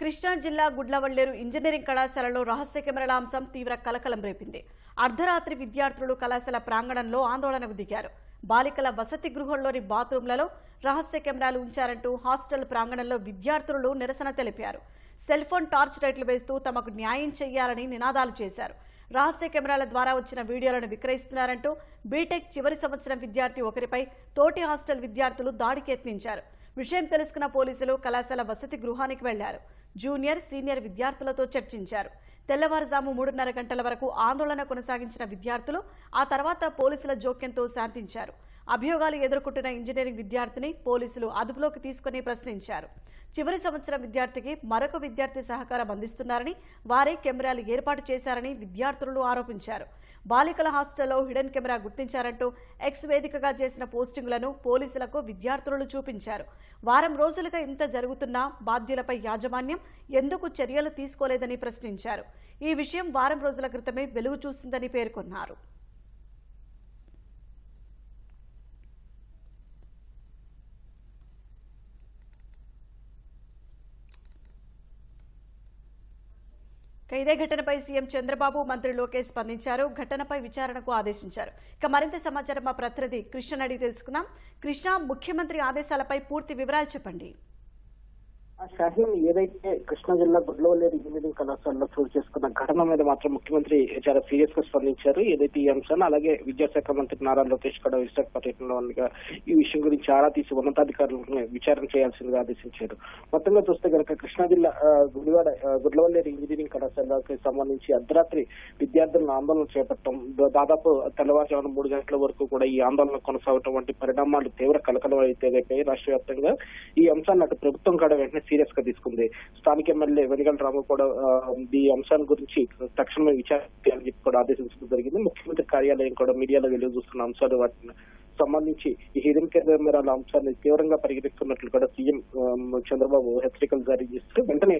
కృష్ణా జిల్లా గుడ్లవల్లేరు ఇంజనీరింగ్ కళాశాలలో రహస్య కెమెరాల అంశం తీవ్ర కలకలం రేపింది. అర్ధరాత్రి విద్యార్థులు కళాశాల ప్రాంగణంలో ఆందోళనకు దిగారు. బాలికల వసతి గృహంలోని బాత్రూంలలో రహస్య కెమెరాలు ఉంచారంటూ హాస్టల్ ప్రాంగణంలో విద్యార్థులు నిరసన తెలిపారు. సెల్ ఫోన్ టార్చ్ లైట్లు వేస్తూ తమకు న్యాయం చేయాలని నినాదాలు చేశారు. రహస్య కెమెరాల ద్వారా వచ్చిన వీడియోలను విక్రయిస్తున్నారంటూ బీటెక్ చివరి సంవత్సరం విద్యార్థి ఒకరిపై తోటి హాస్టల్ విద్యార్థులు దాడికి యత్నించారు. విషయం తెలుసుకున్న పోలీసులు కళాశాల వసతి గృహానికి వెళ్ళారు. జూనియర్ సీనియర్ విద్యార్థులతో చర్చించారు. తెల్లవారుజాము మూడున్నర గంటల వరకు ఆందోళన కొనసాగించిన విద్యార్థులు ఆ తర్వాత పోలీసుల జోక్యంతో శాంతించారు. అభియోగాలు ఎదుర్కొంటున్న ఇంజనీరింగ్ విద్యార్థిని పోలీసులు అదుపులోకి తీసుకుని ప్రశ్నించారు. చివరి సంవత్సరం విద్యార్థికి మరొక విద్యార్థి సహకారం అందిస్తున్నారని వారే కెమెరాలు ఏర్పాటు చేశారని విద్యార్థులు ఆరోపించారు. బాలికల హాస్టల్లో హిడెన్ కెమెరా గుర్తించారంటూ ఎక్స్ వేదికగా చేసిన పోస్టింగులను పోలీసులకు విద్యార్థులు చూపించారు. వారం రోజులుగా ఇంత జరుగుతున్నా బాధ్యులపై యాజమాన్యం ఎందుకు చర్యలు తీసుకోలేదని ప్రశ్నించారు. ఈ విషయం వారం రోజుల క్రితమే వెలుగు చూసిందని పేర్కొన్నారు. ఇదే ఘటనపై సీఎం చంద్రబాబు మంత్రి లోకేష్ స్పందించారు. ఘటనపై విచారణకు ఆదేశించారు. ఇక మరింత సమాచారం మా ప్రతినిధి కృష్ణ అడిగి తెలుసుకుందాం. కృష్ణ ముఖ్యమంత్రి ఆదేశాలపై పూర్తి వివరాలు చెప్పండి. షాహీన్ ఏదైతే కృష్ణా జిల్లా గుడ్లవల్లేరు ఇంజనీరింగ్ కళాశాలలో చోటు చేసుకున్న ఘటన మీద మాత్రం ముఖ్యమంత్రి చాలా సీరియస్గా స్పందించారు. ఏదైతే ఈ అంశాన్ని అలాగే విద్యాశాఖ మంత్రి నారా లోకేష్ కూడా విశాఖ పర్యటనలో ఉండగా ఈ విషయం గురించి ఆరా తీసి ఉన్నతాధికారులను విచారణ చేయాల్సిందిగా ఆదేశించారు. మొత్తంగా చూస్తే కనుక కృష్ణా జిల్లా గుడివాడ ఆ, గుడ్లవల్లేరు ఇంజనీరింగ్ కళాశాలకి సంబంధించి అర్ధరాత్రి విద్యార్థులను ఆందోళన చేపట్టడం దాదాపు తెల్లవారుజామున మూడు గంటల వరకు కూడా ఈ ఆందోళన కొనసాగటం వంటి పరిణామాలు తీవ్ర కలకలం అయితే రేపాయి. రాష్ట్ర వ్యాప్తంగా ఈ అంశాన్ని అటు ప్రభుత్వం కూడా వెంటనే సీరియస్గా తీసుకుంది. స్థానిక ఎమ్మెల్యే వెనుగల రాము కూడా ఈ అంశాన్ని గురించి తక్షణమే విచారించాలని చెప్పి కూడా ఆదేశించడం జరిగింది. ముఖ్యమంత్రి కార్యాలయం కూడా మీడియాలో వెలుగు చూస్తున్న అంశాలు వాటిని సంబంధించి ఈ హిడెన్ కెమెరాల అంశాన్ని తీవ్రంగా పరిగణిస్తున్నట్లు కూడా సీఎం చంద్రబాబు హెచ్చరికలు జారీ చేస్తూ వెంటనే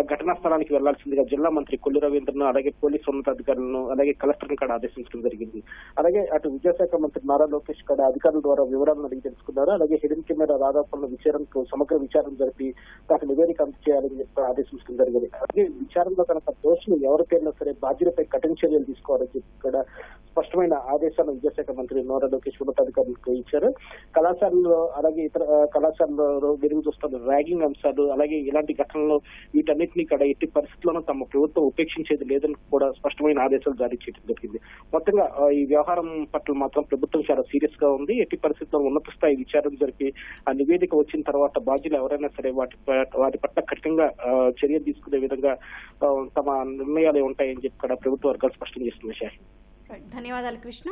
ఘటనా స్థలానికి వెళ్ళాల్సిందిగా జిల్లా మంత్రి కొల్లు రవీంద్రను అలాగే పోలీసు ఉన్నతాధికారులను అలాగే కలెక్టర్ను కూడా ఆదేశించడం జరిగింది. అలాగే అటు విద్యాశాఖ మంత్రి నారా లోకేష్ కూడా అధికారుల ద్వారా వివరాలను అడిగి తెలుసుకున్నారు. అలాగే హిడెన్ కెమెరా ఆరోపణల విచారణకు సమగ్ర విచారణ జరిపి తనకు నివేదిక అందజేయాలని చెప్పి ఆదేశించడం జరిగింది. అలాగే విచారణలో కనుక దోషులు ఎవరికైనా సరే బాధ్యులపై కఠిన చర్యలు తీసుకోవాలని చెప్పి కూడా స్పష్టమైన ఆదేశాలను విద్యాశాఖ మంత్రి నోరా లోకేష్ ఉన్నతాధికారులకు ఇచ్చారు. కళాశాలలో అలాగే ఇతర కళాశాలలో వెలుగు చూస్తున్న ర్యాగింగ్ అంశాలు అలాగే ఇలాంటి ఘటనలు వీటన్ని అన్నింటినీ కూడా ఎట్టి పరిస్థితుల్లోనూ తమ ప్రభుత్వం ఉపేక్షించేది లేదని కూడా స్పష్టమైన ఆదేశాలు జారీ చేయడం జరిగింది. మొత్తంగా ఈ వ్యవహారం పట్ల మాత్రం ప్రభుత్వం చాలా సీరియస్గా ఉంది. ఎట్టి పరిస్థితుల్లో ఉన్నత స్థాయి విచారణ జరిపి ఆ నివేదిక వచ్చిన తర్వాత బాధ్యులు ఎవరైనా సరే వాటి వాటి పట్ల కఠినంగా చర్య తీసుకునే విధంగా తమ నిర్ణయాలు ఉంటాయని చెప్పి కూడా ప్రభుత్వ వర్గాలు స్పష్టం చేస్తుంది ధన్యవాదాలు కృష్ణ.